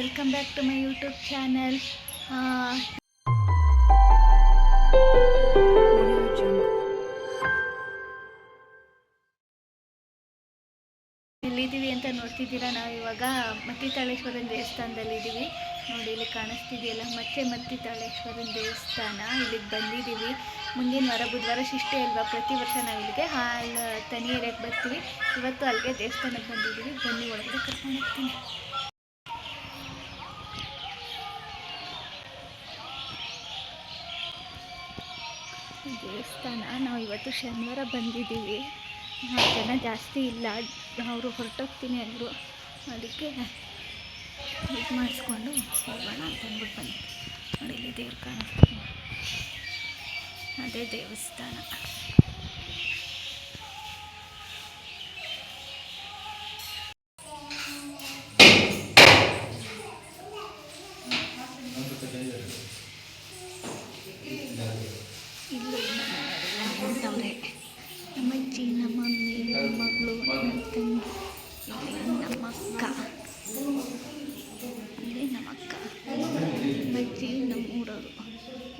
Welcome back to my YouTube channel ಎಲ್ಲಿದ್ದೀವಿ ಅಂತ ನೋಡ್ತಿದ್ದೀರಾ? ನಾವು ಇವಾಗ ಮತ್ತಿತಾಳೇಶ್ವರನ ದೇವಸ್ಥಾನದಲ್ಲಿ ಇದ್ದೀವಿ ನೋಡಿ, ಇಲ್ಲಿ ಕಾಣಿಸ್ತಿದೆಯಲ್ಲ, ಮತ್ತೆ ಮತ್ತಿತಾಳೇಶ್ವರನ ದೇವಸ್ಥಾನ. ಇಲ್ಲಿಗೆ ಬಂದಿದ್ದೀವಿ. ಮುಂದಿನ ವಾರ ಬುಧವಾರ ಶಿಷ್ಟೆ ಅಲ್ವಾ? ಪ್ರತಿ ವರ್ಷ ನಾವು ಇಲ್ಲಿಗೆ ಹಾಲು, ತನಿ ಎರೆಯಕ್ಕೆ ಬರ್ತೀವಿ. ಇವತ್ತು ಅಲ್ಲಿಗೆ ದೇವಸ್ಥಾನಕ್ಕೆ ಬಂದಿದ್ದೀವಿ. ಬನ್ನಿ ಒಳಗಡೆ ಕರ್ಕೊಂಡು ಹೋಗ್ತೀನಿ. ದೇವಸ್ಥಾನ, ನಾವು ಇವತ್ತು ಶನಿವಾರ ಬಂದಿದ್ದೀವಿ. ಜನ ಜಾಸ್ತಿ ಇಲ್ಲ. ಅವರು ಹೊರಟೋಗ್ತೀನಿ ಅಂದರು. ಅದಕ್ಕೆ ಇದು ಮಾಡಿಸ್ಕೊಂಡು ಹೋಗೋಣ ಅಂತ ಅಂದ್ಬಿಟ್ಟು ಬನ್ನಿ ನೋಡಿ, ಇಲ್ಲಿ ದೇವ್ರು ಕಾಣಿಸ್ತೀನಿ ಅದೇ ದೇವಸ್ಥಾನ ಇಲ್ಲಿ ನಮ್ಮವರೇ ನಮ್ಮ ಅಜ್ಜಿ ನಮ್ಮ ಮಮ್ಮಿ ನಮ್ಮ ಮಗಳು ನನ್ನ ತಂಗಿ ಇಲ್ಲಿ ನಮ್ಮ ಅಕ್ಕ ಅಲ್ಲಿ ನಮ್ಮ ಅಕ್ಕ ನಮ್ಮ ಅಜ್ಜಿ ನಮ್ಮ ಊರವರು ಇನ್ನೂ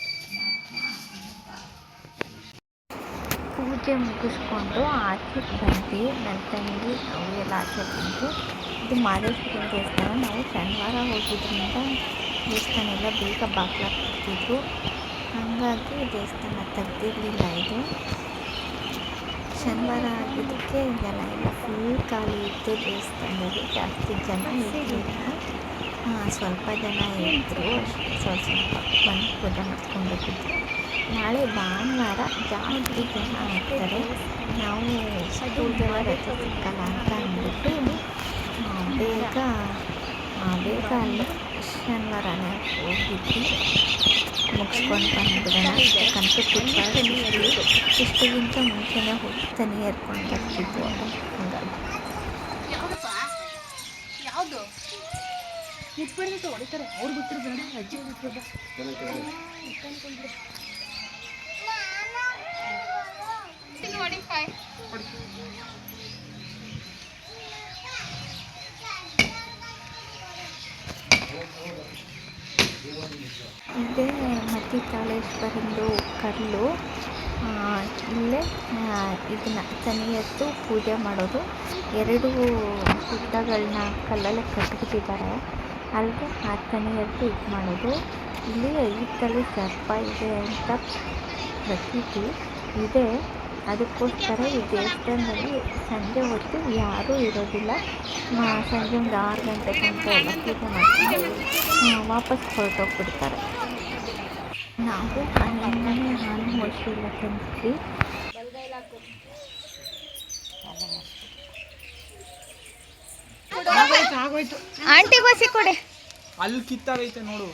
ಪೂಜೆ ಮುಗಿಸ್ಕೊಂಡು ಆಚೆ ಬಂದು ನನ್ನ ತಂಗಿ ನಾವು ಎಲ್ಲ ಆಚೆ ಬಂದು ಇದು ಮಾದೇಶ್ವರನ ದೇವಸ್ಥಾನ. ನಾವು ಶನಿವಾರ ಹೋಗಿದ್ದರಿಂದ ದೇವಸ್ಥಾನ ಎಲ್ಲ ಬೇಗ ಬಾಗ್ಲಾಕ್ಬಿಡ್ತಿದ್ರು ಹಾಗಾಗಿ ದೇವಸ್ಥಾನ ತೆಗ್ದಿರಲಿಲ್ಲ ಇದು. ಶನಿವಾರ ಆಗಿದ್ದಕ್ಕೆ ಜನ ಎಲ್ಲ ಫುಲ್ ಖಾಲಿ ಇತ್ತು ದೇವಸ್ಥಾನದಲ್ಲಿ ಜಾಸ್ತಿ ಜನ ಇರಲಿಲ್ಲ. ಸ್ವಲ್ಪ ಜನ ಇದ್ದರು ಸ್ವಲ್ಪ ಸ್ವಲ್ಪ ಬಂದು ಪೂಜೆ ಮಾಡ್ಕೊಂಡು ಹೋಗಿದ್ರು ನಾಳೆ ಭಾನುವಾರ ಜಾಸ್ತಿ ಜನ ಆಗ್ತಾರೆ. ನಾವು ಸ್ಕೂಲ್ ರಜೆ ಸಿಕ್ಕಲ್ಲ ಅಂತ ಅಂದ್ಬಿಟ್ಟು ಆ, ಬೇಗ ಆ, ಬೇಗ ಅಲ್ಲಿ ಶನಿವಾರನೇ ಹೋಗಿದ್ವಿ. ಮುಗಿಸ್ಕೊಂಡು ಬಂದ್ಬಿಡೋಣ. ಯಾಕಂತೂ ತುಂಬ ಇಷ್ಟಕ್ಕಿಂತ ಮುಂಚೆನೇ ಹೋಗ್ತಾನೆ ಏರ್ಕೊಂಡು ಬರ್ತಿದ್ವು ಹಂಗಾಗಿ. ಯಾವುದು? ಹೊಡಿತಾರೆ. ಅವ್ರು ಬಿಟ್ಟರು ಬೇಡ ಅಜ್ಜಿ ಬಿಟ್ಟರು ಮತ್ತಿತಾಳೇಶ್ವರಂದು ಕಲ್ಲು ಇಲ್ಲೇ ಇದನ್ನು ಎತ್ತು ಪೂಜೆ ಮಾಡೋದು. ಎರಡು ಗುಡ್ಡಗಳನ್ನ ಕಲ್ಲಲ್ಲೇ ಕಟ್ಬಿಟ್ಟಿದ್ದಾರೆ ಅಲ್ಲಿಗೆ ಆ ಎತ್ತು ಇದು ಮಾಡೋದು. ಇಲ್ಲಿ ಐದು ಸರ್ಪ ಇದೆ ಅಂತ ಪ್ರತೀತಿ ಇದೆ. ಅದಕ್ಕೋಸ್ಕರ ಈ ದೇವಸ್ಥಾನದಲ್ಲಿ ಸಂಜೆ ಹೊತ್ತು ಯಾರೂ ಇರೋದಿಲ್ಲ. ಸಂಜೆ ಒಂದು ಆರು ಗಂಟೆ ತನಕ ಎಲ್ಲ ಪೂಜೆ ಮಾಡ್ಕೊಂಡು ವಾಪಸ್ ಹೊರಟೋಗ್ಬಿಡ್ತಾರೆ. ನಾವು ಆಂಟಿ ಬಸಿ ಕೊಡಿ. ಅಲ್ಲಿ ಕಿತ್ತಾಗೈತೆ ನೋಡು.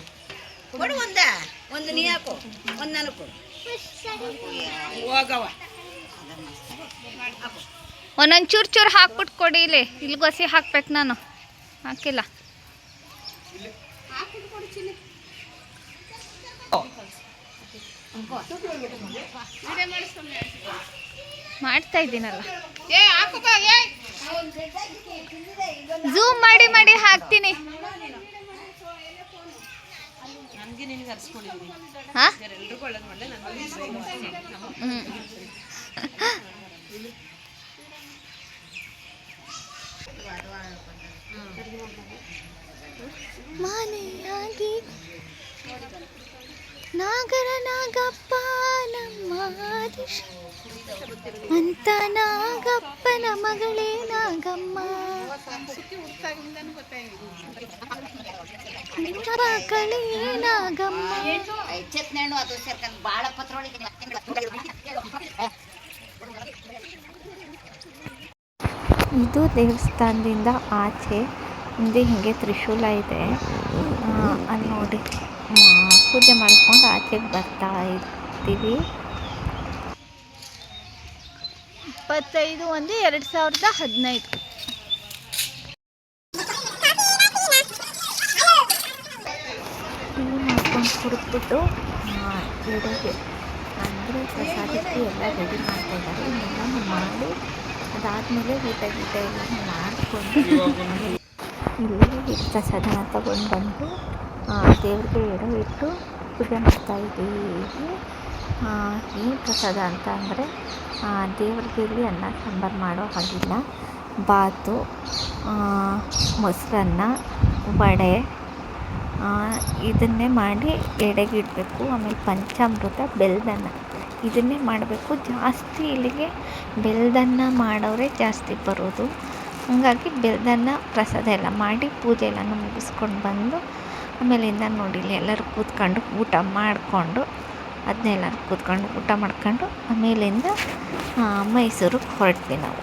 ಕೊಡು ಒಂದ ಒಂದು ನೀ ಹಾಕು ಒಂದು ನಾನು ಕೊಡು ಹೋಗವ ಒಂದೊಂದು ಚೂರು ಚೂರು ಹಾಕ್ಬಿಟ್ಟು ಕೊಡಿ ಇಲ್ಲಿ. ಇಲ್ಲಿ ಗೊಸಿ ಹಾಕ್ಬೇಕು ನಾನು. ಹಾಕಿಲ್ಲ. ಮಾಡ್ತಾ ಇದ್ದೀನಲ್ಲ. ಝೂಮ್ ಮಾಡಿ ಮಾಡಿ ಹಾಕ್ತೀನಿ. ಮನೆಯಾಗಿ ನಾಗರ ನಾಗಪ್ಪ ನಮ್ಮ ಅಂತ ನಾಗಪ್ಪನ ಮಗಳೇ ನಾಗಮ್ಮ. ಮಕ್ಕಳೇ ನಾಗಮ್ಮ. ಭಾಳ ಪತ್ರೊಳಗೆ ಇದು ದೇವಸ್ಥಾನದಿಂದ ಆಚೆ ಮುಂದೆ ಹಿಂಗೆ ತ್ರಿಶೂಲ ಇದೆ. ಅಲ್ಲಿ ನೋಡಿ. ಪೂಜೆ ಮಾಡಿಕೊಂಡು ಆಚೆಗೆ ಬರ್ತಾ ಇರ್ತೀವಿ ಇಪ್ಪತ್ತೈದು ಒಂದು ಎರಡು ಸಾವಿರದ ಹದಿನೈದು. ಟೀ ಮಾಡ್ಕೊಂಡು ಕುಡಿದ್ಬಿಟ್ಟು ಎಡೆಗೆ ಅಂದರೆ ಪ್ರಸಾದಕ್ಕೆ ಎಲ್ಲ ರೆಡಿ ಮಾಡ್ತಾ ಇದ್ದಾರೆ. ಇನ್ನೆಲ್ಲ ಮಾಡಿ ಅದಾದಮೇಲೆ ಊಟ ಗೀಟ ಎಲ್ಲ ಮಾಡಿಕೊಂಡು ಇಲ್ಲಿ ಪ್ರಸಾದನ ತಗೊಂಡು ಬಂದು ದೇವ್ರಿಗೆ ಎಡೆ ಇಟ್ಟು ಪೂಜೆ ಮಾಡ್ತಾ ಇದ್ದೀವಿ. ಏನು ಪ್ರಸಾದ ಅಂತ ಅಂದರೆ ದೇವ್ರಿಗೆ ಇಲ್ಲಿ ಅನ್ನ, ಸಾಂಬಾರು ಮಾಡೋ ಹಾಗಿಲ್ಲ. ಬಾತು ಮೊಸರನ್ನ, ವಡೆ ಇದನ್ನೇ ಮಾಡಿ ಎಡೆಗೆ ಇಡಬೇಕು ಆಮೇಲೆ ಪಂಚಾಮೃತ ಬೆಲ್ಲದನ್ನ ಇದನ್ನೇ ಮಾಡಬೇಕು. ಜಾಸ್ತಿ ಇಲ್ಲಿಗೆ ಬೆಲ್ಲದನ್ನ ಮಾಡೋರೇ ಜಾಸ್ತಿ ಬರೋದು. ಹಾಗಾಗಿ ಬೆಲ್ಲದನ್ನ ಪ್ರಸಾದ ಎಲ್ಲ ಮಾಡಿ ಪೂಜೆ ಎಲ್ಲನೂ ಮುಗಿಸ್ಕೊಂಡು ಬಂದು ಆಮೇಲಿಂದ ನೋಡಿ ಇಲ್ಲಿ ಎಲ್ಲರೂ ಕೂತ್ಕೊಂಡು ಊಟ ಮಾಡಿಕೊಂಡು ಅದನ್ನೆಲ್ಲರೂ ಕೂತ್ಕೊಂಡು ಊಟ ಮಾಡ್ಕೊಂಡು, ಆಮೇಲಿಂದ ಮೈಸೂರಿಗೆ ಹೊರಟ್ವಿ ನಾವು.